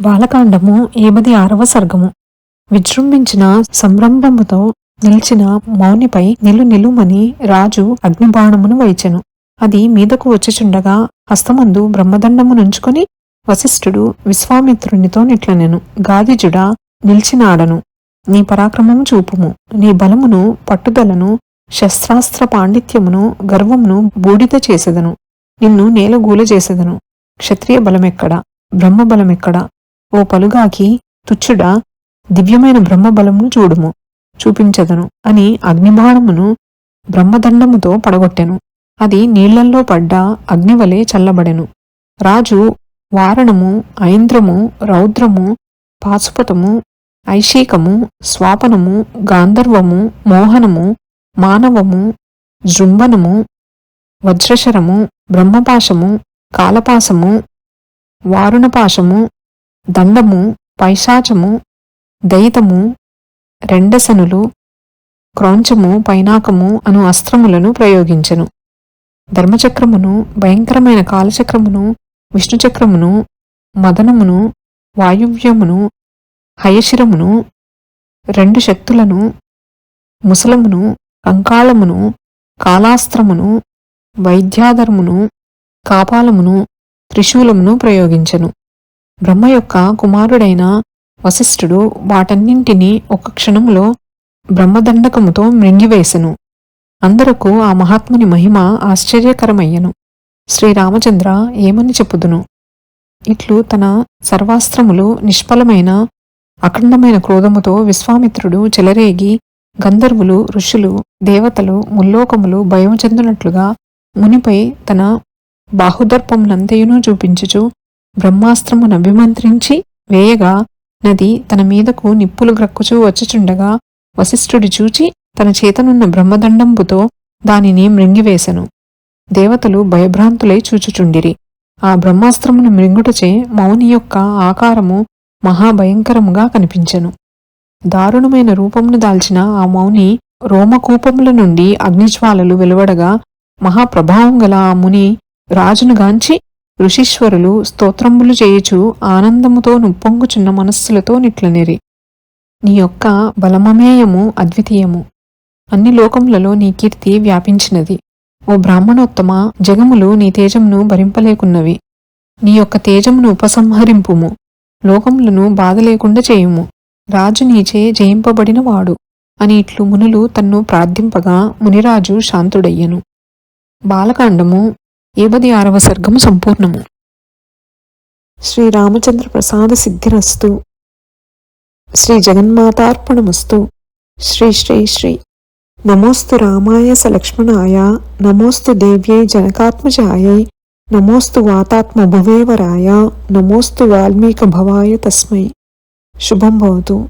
బాలకాండము ఏమది ఆరవ సర్గము. విజృంభించిన సంరంభముతో నిలిచిన మౌనిపై నిలు నిలుమని రాజు అగ్నిబాణమును వైచెను. అది మీదకు వచ్చిచుండగా హస్తమందు బ్రహ్మదండము నుంచుకొని వశిష్ఠుడు విశ్వామిత్రునితో నిట్లనెను. గాదిజుడా నిలిచినాడను. నీ పరాక్రమము చూపుము. నీ బలమును పట్టుదలను శస్త్రాస్త్ర పాండిత్యమును గర్వమును బూడిద చేసెదను. నిన్ను నేలగూల చేసెదను క్షత్రియ బలమెక్కడ? బ్రహ్మ బలమెక్కడ ఓ పలుగాకి తుచ్చుడా దివ్యమైన బ్రహ్మబలమును చూడుము చూపించదను అని అగ్నిబాణమును బ్రహ్మదండముతో పడగొట్టెను. అది నీళ్ళల్లో పడ్డ అగ్నివలే చల్లబడెను. రాజు వారణము ఐంద్రము రౌద్రము పాశుపతము ఐశీకము స్వాపనము గాంధర్వము మోహనము మానవము జృంభనము వజ్రశరము బ్రహ్మపాశము కాలపాశము వారుణపాశము దండము పైశాచము దయితము రెండసనులు క్రౌంచము పైనాకము అను అస్త్రములను ప్రయోగించెను. ధర్మచక్రమును భయంకరమైన కాలచక్రమును విష్ణుచక్రమును మదనమును వాయువ్యమును హయశిరమును రెండు శక్తులను ముసలమును కంకాళమును కాలాస్త్రమును వైద్యాధరమును కాపాలమును త్రిశూలమును ప్రయోగించెను. బ్రహ్మ యొక్క కుమారుడైన వశిష్ఠుడు వాటన్నింటినీ ఒక క్షణంలో బ్రహ్మదండకముతో మృంగివేశెను అందరకు ఆ మహాత్ముని మహిమ ఆశ్చర్యకరమయ్యను. శ్రీరామచంద్ర ఏమని చెప్పుదును? ఇట్లు తన సర్వాస్త్రములు నిష్ఫలమైన అఖండమైన క్రోధముతో విశ్వామిత్రుడు చెలరేగి గంధర్వులు ఋషులు దేవతలు ముల్లోకములు భయం చెందినట్లుగా మునిపై తన బాహుదర్పములంతయునూ చూపించుచు బ్రహ్మాస్త్రమును అభిమంత్రించి వేయగా నది తన మీదకు నిప్పులు గ్రక్కుచూ వచ్చుచుండగా వశిష్ఠుడి చూచి తన చేతనున్న బ్రహ్మదండంబుతో దానిని మృంగివేశను దేవతలు భయభ్రాంతులై చూచుచుండిరి. ఆ బ్రహ్మాస్త్రమును మృంగుటచే మౌని యొక్క ఆకారము మహాభయంకరముగా కనిపించెను. దారుణమైన రూపమును దాల్చిన ఆ మౌని రోమకూపముల నుండి అగ్నిజ్వాలలు వెలువడగా మహాప్రభావం గల ఆ ముని రాజునుగాంచి ఋషీశ్వరులు స్తోత్రంబులు చేయుచు ఆనందముతో నుప్పొంగుచున్న మనస్సులతో నిట్లనిరి. నీ యొక్క బలమమేయము అద్వితీయము. అన్ని లోకములలో నీ కీర్తి వ్యాపించినది. ఓ బ్రాహ్మణోత్తమ జగములు నీ తేజమును భరింపలేకున్నవి. నీ యొక్క తేజమును ఉపసంహరింపుము. లోకములను బాధ లేకుండా చేయుము. రాజు నీచే జయింపబడిన వాడు. అని ఇట్లు మునులు తన్ను ప్రార్థింపగా మునిరాజు శాంతుడయ్యను. బాలకాండము ఏబది ఆరవ సర్గము సంపూర్ణము. శ్రీరామచంద్ర ప్రసాద సిద్ధిరస్తు. శ్రీ జగన్మాతార్పణమస్తు. శ్రీ శ్రీ శ్రీ. నమోస్తు రామాయ సలక్ష్మణాయ. నమోస్తు దేవ్యై జనకాత్మజాయై. నమోస్తు వాతాత్మ భువేవరాయ నమోస్తు వాల్మీక భవాయ తస్మై. శుభం భవతు.